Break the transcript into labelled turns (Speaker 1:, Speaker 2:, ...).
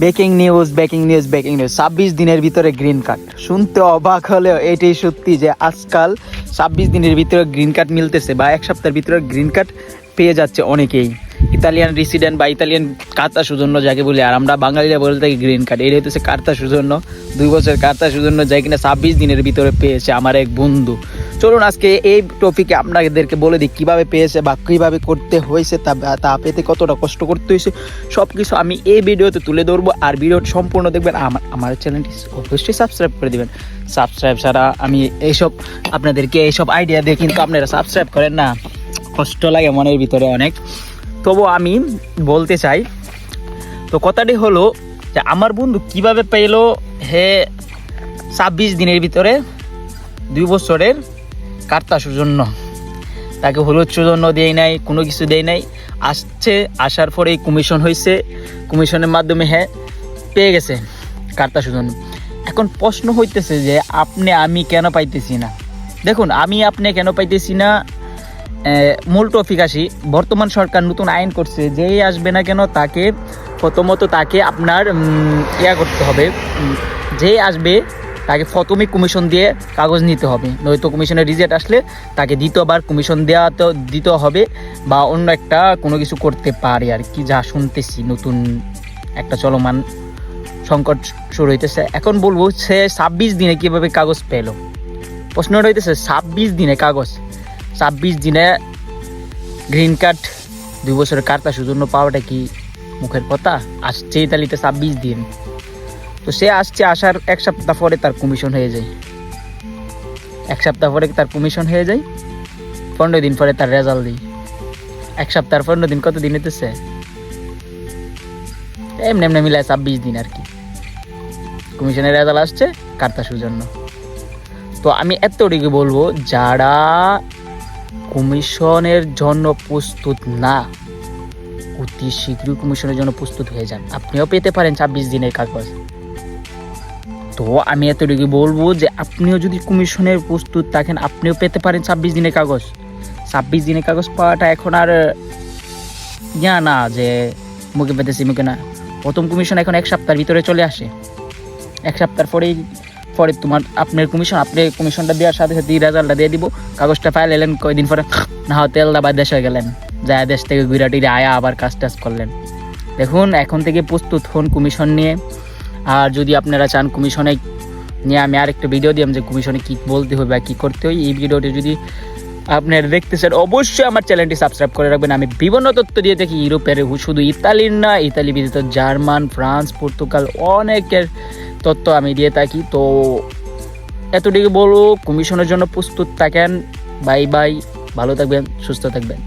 Speaker 1: Breaking news breaking news breaking news ছাব্বিশ দিনের ভিতরে গ্রিন কার্ড শুনতে অবাক হলেও এটাই সত্যি যে আজকাল ছাব্বিশ দিনের ভিতরে গ্রিন কার্ড মিলতেছে বা এক সপ্তাহের ভিতরে গ্রিন কার্ড পেয়ে যাচ্ছে অনেকেই। ইতালিয়ান রেসিডেন্ট বা ইতালিয়ান কার্তা সুজন্য যাকে বলি, আর আমরা বাঙালিরা বলে থাকি গ্রিন কার্ড এটা হচ্ছে কার্তা সুজন্য। দুই বছর কার্তা সুজন্য যাই কিনা ছাব্বিশ দিনের ভিতরে পেয়েছে আমার এক বন্ধু। চলুন আজকে এই টপিকে আপনাদেরকে বলে দিই, কীভাবে পেয়েছে বা কীভাবে করতে হয়েছে তা তা পেতে কতটা কষ্ট করতে হয়েছে সব কিছু আমি এই ভিডিওতে তুলে ধরবো। আর ভিডিওটি সম্পূর্ণ দেখবেন আমার আমার চ্যানেলটি অবশ্যই সাবস্ক্রাইব করে দেবেন। সাবস্ক্রাইব ছাড়া আমি এইসব আপনাদেরকে এইসব আইডিয়া দিয়ে কিন্তু আপনারা সাবস্ক্রাইব করেন না। কষ্ট লাগে মনের ভিতরে অনেক। তবু আমি বলতে চাই, তো কথাটি হলো যে আমার বন্ধু কীভাবে পেল, হে ছাব্বিশ দিনের ভিতরে দুই বছরের কার্তা সৌজন্য তাকে হলুদ সুজন্য দেয় নাই, কোনো কিছু দেয় নাই। আসছে, আসার পরেই কমিশন হয়েছে কমিশনের মাধ্যমে হ্যাঁ পেয়ে গেছে কার্তা সৌজন্য এখন প্রশ্ন হইতেছে যে, আপনি, আমি কেন পাইতেছি না? দেখুন, আমি আপনি কেন পাইতেছি না? মূল টপিক আসি। বর্তমান সরকার নতুন আইন করছে, যেই আসবে না কেন তাকে, প্রথমত তাকে আপনার ইয়া করতে হবে। যেই আসবে তাকে প্রথমে কমিশন দিয়ে কাগজ নিতে হবে। নয়তো কমিশনের রিজেক্ট আসলে তাকে দ্বিতীয়বার কমিশন দেওয়া তো দিতে হবে বা অন্য একটা কোনো কিছু করতে পারে আর কি, যা শুনতেছি নতুন একটা চলমান সংকট শুরু হইতেছে। এখন বলব সে ছাব্বিশ দিনে কীভাবে কাগজ পেল? প্রশ্নটা হইতেছে, ছাব্বিশ দিনে কাগজ, ছাব্বিশ দিনে গ্রিন কার্ড দুই বছরের কার্তা সুজন্য পাওয়াটা কি মুখের কথা? আসছে ইতালিতে ছাব্বিশ দিন। তো সে আসছে, আসার এক সপ্তাহ পরে তার কমিশন হয়ে যায়। এক সপ্তাহ পরে তার কমিশন হয়ে যায়, পনেরো দিন পরে তার রেজাল্ট দিই এক সপ্তাহ পনেরো দিন কত দিন হইতেছে? এমনি এমনি মিলায় ছাব্বিশ দিন আর কি। কমিশনের রেজাল্ট আসছে কার্তা সুজন্য তো আমি এতটুকু বলব, যারা কমিশনের জন্য প্রস্তুত না, অতি শীঘ্রই কমিশনের জন্য প্রস্তুত হয়ে যান। আপনিও পেতে পারেন ছাব্বিশ দিনের কাগজ। তো আমি এতটুকু বলব যে আপনিও যদি কমিশনের প্রস্তুত থাকেন, আপনিও পেতে পারেন ছাব্বিশ দিনের কাগজ। ছাব্বিশ দিনের কাগজ পাওয়াটা এখন আর, ইয়া না যে মুখে পেতেছি, মুখে না। প্রথম কমিশন এখন এক সপ্তাহের ভিতরে চলে আসে। এক সপ্তাহ পরেই, পরে তোমার আপনার কমিশন, আপনি কমিশনটা দেওয়ার সাথে সাথে রেজাল্টটা দিয়ে দিব। কাগজটা ফাইল এলেন, কয়দিন পরে না হয় তেল দাবার দেশে গেলেন। যা দেশ থেকে ঘুরা টিরে আয়া আবার কাজ টাজ করলেন। দেখুন, এখন থেকে প্রস্তুত হন কমিশন নিয়ে। আর যদি আপনারা চান কমিশনে নিয়ে আমি আর একটা ভিডিও দিলাম যে কমিশনে কী বলতে হবে বা কী করতে হয়, এই ভিডিওটি যদি আপনারা দেখতে চান অবশ্যই আমার চ্যানেলটি সাবস্ক্রাইব করে রাখবেন। আমি বিভিন্ন তথ্য দিয়ে থাকি, ইউরোপের শুধু ইতালির না, ইতালি ব্যতীত জার্মান, ফ্রান্স, পর্তুগাল অনেকের তথ্য আমি দিয়ে থাকি। তো এতটুকু বলব কমিশনের জন্য প্রস্তুত থাকেন। বাই বাই ভালো থাকবেন, সুস্থ থাকবেন।